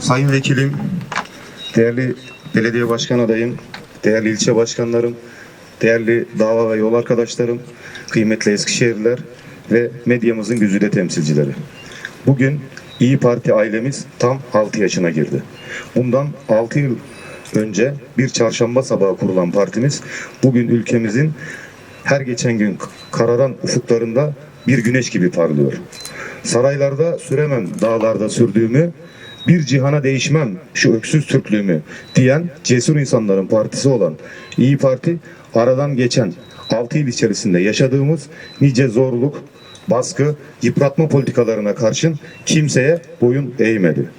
Sayın Vekilim, değerli belediye başkan adayım, değerli ilçe başkanlarım, değerli dava ve yol arkadaşlarım, kıymetli Eskişehirliler ve medyamızın güzide temsilcileri. Bugün İyi Parti ailemiz tam 6 yaşına girdi. Bundan 6 yıl önce bir çarşamba sabahı kurulan partimiz bugün ülkemizin her geçen gün kararan ufuklarında bir güneş gibi parlıyor. Saraylarda süremem dağlarda sürdüğümü, bir cihana değişmem şu öksüz Türklüğümü diyen cesur insanların partisi olan İyi Parti aradan geçen 6 yıl içerisinde yaşadığımız nice zorluk, baskı, yıpratma politikalarına karşın kimseye boyun eğmedi.